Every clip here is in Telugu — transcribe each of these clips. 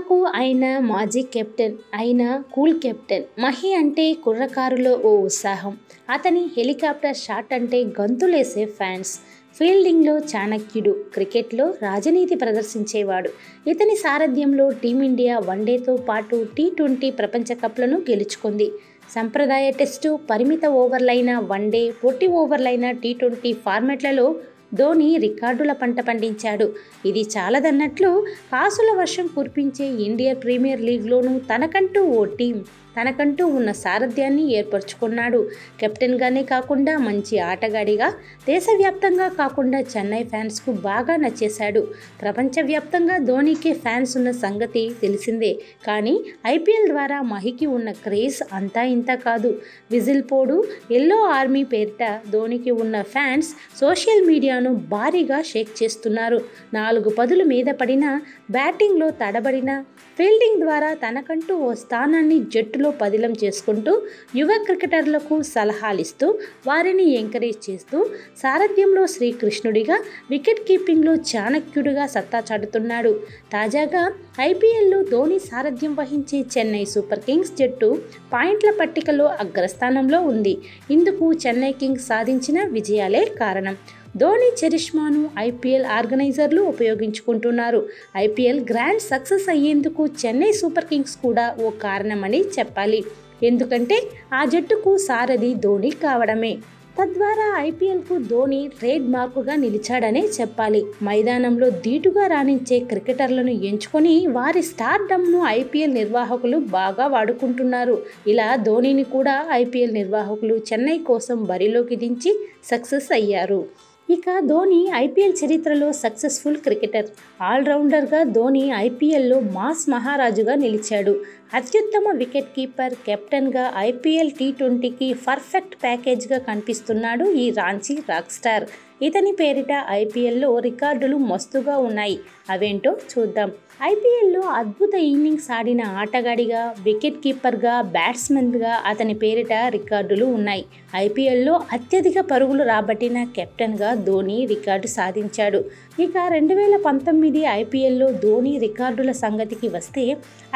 పటాకు ఆయన మాజీ కెప్టెన్ అయిన కూల్ కెప్టెన్. మహి అంటే కుర్రకారులో ఓ ఉత్సాహం. అతని హెలికాప్టర్ షాట్ అంటే గంతులేసే ఫ్యాన్స్. ఫీల్డింగ్లో చాణక్యుడు క్రికెట్లో రాజనీతి ప్రదర్శించేవాడు. ఇతని సారథ్యంలో టీమిండియా వన్డేతో పాటు టీ ట్వంటీ ప్రపంచ కప్లను గెలుచుకుంది. సంప్రదాయ టెస్టు పరిమిత ఓవర్లైన వన్డే పొట్టి ఓవర్లైన టీ ట్వంటీ ఫార్మెట్లలో ధోని రికార్డుల పంట పండించాడు. ఇది చాలదన్నట్లు కాసుల వర్షం కురిపించే ఇండియన్ ప్రీమియర్ లీగ్లోనూ తనకంటూ ఓ టీం తనకంటూ ఉన్న సారథ్యాన్ని ఏర్పరచుకున్నాడు. కెప్టెన్గానే కాకుండా మంచి ఆటగాడిగా దేశవ్యాప్తంగా కాకుండా చెన్నై ఫ్యాన్స్కు బాగా నచ్చేశాడు. ప్రపంచవ్యాప్తంగా ధోనీకి ఫ్యాన్స్ ఉన్న సంగతి తెలిసిందే. కానీ ఐపీఎల్ ద్వారా మహికి ఉన్న క్రేజ్ అంతా ఇంత కాదు. విజిల్ పోడు ఎల్లో ఆర్మీ పేరిట ధోనికి ఉన్న ఫ్యాన్స్ సోషల్ మీడియాను భారీగా షేక్ చేస్తున్నారు. నాలుగు పదుల మీద పడిన బ్యాటింగ్లో తడబడిన ఫీల్డింగ్ ద్వారా తనకంటూ ఓ స్థానాన్ని జట్టులో పదిలం చేసుకుంటూ యువ క్రికెటర్లకు సలహాలిస్తూ వారిని ఎంకరేజ్ చేస్తూ సారథ్యంలో శ్రీకృష్ణుడిగా వికెట్ కీపింగ్లో చాణక్యుడిగా సత్తా చాటుతున్నాడు. తాజాగా ఐపీఎల్లో ధోని సారథ్యం వహించే చెన్నై సూపర్ కింగ్స్ జట్టు పాయింట్ల పట్టికలో అగ్రస్థానంలో ఉంది. ఇందుకు చెన్నై కింగ్స్ సాధించిన విజయాలే కారణం. ధోని చరిష్మాను ఐపీఎల్ ఆర్గనైజర్లు ఉపయోగించుకుంటున్నారు. ఐపీఎల్ గ్రాండ్ సక్సెస్ అయ్యేందుకు చెన్నై సూపర్ కింగ్స్ కూడా ఓ కారణమని చెప్పాలి. ఎందుకంటే ఆ జట్టుకు సారథి ధోని కావడమే. తద్వారా ఐపీఎల్కు ధోని ట్రేడ్ మార్కుగా నిలిచాడనే చెప్పాలి. మైదానంలో ధీటుగా రాణించే క్రికెటర్లను ఎంచుకొని వారి స్టార్డమ్ను ఐపీఎల్ నిర్వాహకులు బాగా వాడుకుంటున్నారు. ఇలా ధోనిని కూడా ఐపీఎల్ నిర్వాహకులు చెన్నై కోసం బరిలోకి దించి సక్సెస్ అయ్యారు. ఇక ధోని ఐపీఎల్ చరిత్రలో సక్సెస్ఫుల్ క్రికెటర్. ఆల్రౌండర్గా ధోని ఐపీఎల్లో మాస్ మహారాజుగా నిలిచాడు. అత్యుత్తమ వికెట్ కీపర్ కెప్టెన్గా ఐపీఎల్ టీ ట్వంటీకి పర్ఫెక్ట్ ప్యాకేజ్గా కనిపిస్తున్నాడు ఈ రాంచీ రాక్ స్టార్. ఇతని పేరిట ఐపీఎల్లో రికార్డులు మస్తుగా ఉన్నాయి. అవేంటో చూద్దాం. ఐపీఎల్లో అద్భుత ఇన్నింగ్స్ ఆడిన ఆటగాడిగా వికెట్ కీపర్గా బ్యాట్స్మెన్గా అతని పేరిట రికార్డులు ఉన్నాయి. ఐపీఎల్లో అత్యధిక పరుగులు రాబట్టిన కెప్టెన్గా ధోని రికార్డు సాధించాడు. ఇక రెండు వేల పంతొమ్మిది ఐపీఎల్లో ధోని రికార్డుల సంగతికి వస్తే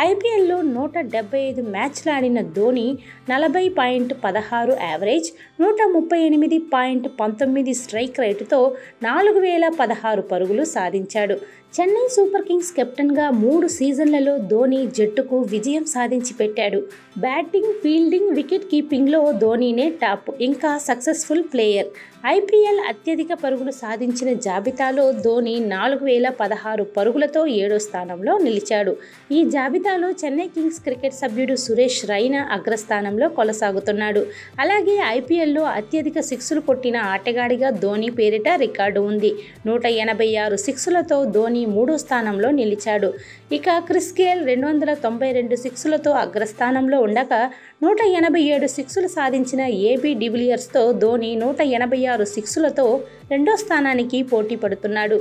ఐపీఎల్లో నో నూట డెబ్బై ఐదు మ్యాచ్లు ఆడిన ధోని నలభై పాయింట్ పదహారు యావరేజ్ నూట ముప్పై ఎనిమిది పాయింట్ పంతొమ్మిది స్ట్రైక్ రేటుతో నాలుగు వేల పదహారు పరుగులు సాధించాడు. చెన్నై సూపర్ కింగ్స్ కెప్టెన్గా మూడు సీజన్లలో ధోని జట్టుకు విజయం సాధించి పెట్టాడు బ్యాటింగ్ ఫీల్డింగ్ వికెట్ కీపింగ్లో ధోనీనే టాప్ ఇంకా సక్సెస్ఫుల్ ప్లేయర్. ఐపీఎల్ అత్యధిక పరుగులు సాధించిన జాబితాలో ధోని నాలుగు వేల పదహారు పరుగులతో ఏడో స్థానంలో నిలిచాడు. ఈ జాబితాలో చెన్నై కింగ్స్ క్రికెట్ సభ్యుడు సురేష్ రైనా అగ్రస్థానంలో కొనసాగుతున్నాడు. అలాగే ఐపీఎల్లో అత్యధిక సిక్సులు కొట్టిన ఆటగాడిగా ధోని పేరిట రికార్డు ఉంది. నూట ఎనభై ఆరు సిక్సులతో ధోని మూడో స్థానంలో నిలిచాడు. ఇక క్రిస్ గేల్ రెండు వందల తొంభై రెండు సిక్సులతో అగ్రస్థానంలో ఉండగా నూట ఎనభై ఏడు సిక్సులు సాధించిన ఏబీ డివిలియర్స్తో ధోని నూట ఎనభై ఆరు ఆరు సిక్సులతో రెండో స్థానానికి పోటీ పడుతున్నాడు.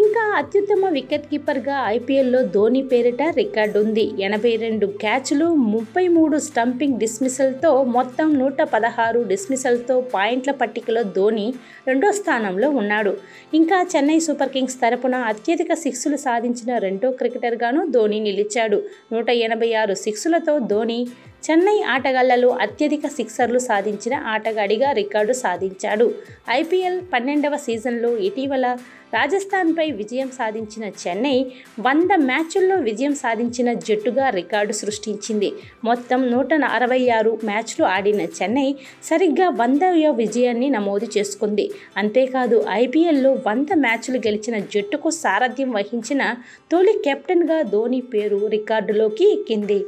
ఇంకా అత్యుత్తమ వికెట్ కీపర్గా ఐపీఎల్లో ధోని పేరిట రికార్డు ఉంది. ఎనభై రెండు క్యాచ్లు ముప్పై మూడు స్టంపింగ్ డిస్మిసల్తో మొత్తం నూట పదహారు డిస్మిసల్తో పాయింట్ల పట్టికలో ధోని రెండో స్థానంలో ఉన్నాడు. ఇంకా చెన్నై సూపర్ కింగ్స్ తరపున అత్యధిక సిక్సులు సాధించిన రెండో క్రికెటర్గాను ధోని నిలిచాడు. నూట ఎనభై ఆరు సిక్స్లతో ధోని చెన్నై ఆటగాళ్ళలో అత్యధిక సిక్సర్లు సాధించిన ఆటగాడిగా రికార్డు సాధించాడు. ఐపీఎల్ పన్నెండవ సీజన్లో ఇటీవల రాజస్థాన్పై విజయం సాధించిన చెన్నై వంద మ్యాచ్ల్లో విజయం సాధించిన జట్టుగా రికార్డు సృష్టించింది. మొత్తం నూట అరవై ఆరు మ్యాచ్లు ఆడిన చెన్నై సరిగ్గా వందవ విజయాన్ని నమోదు చేసుకుంది. అంతేకాదు ఐపీఎల్లో వంద మ్యాచ్లు గెలిచిన జట్టుకు సారథ్యం వహించిన తొలి కెప్టెన్గా ధోని పేరు రికార్డులోకి ఎక్కింది.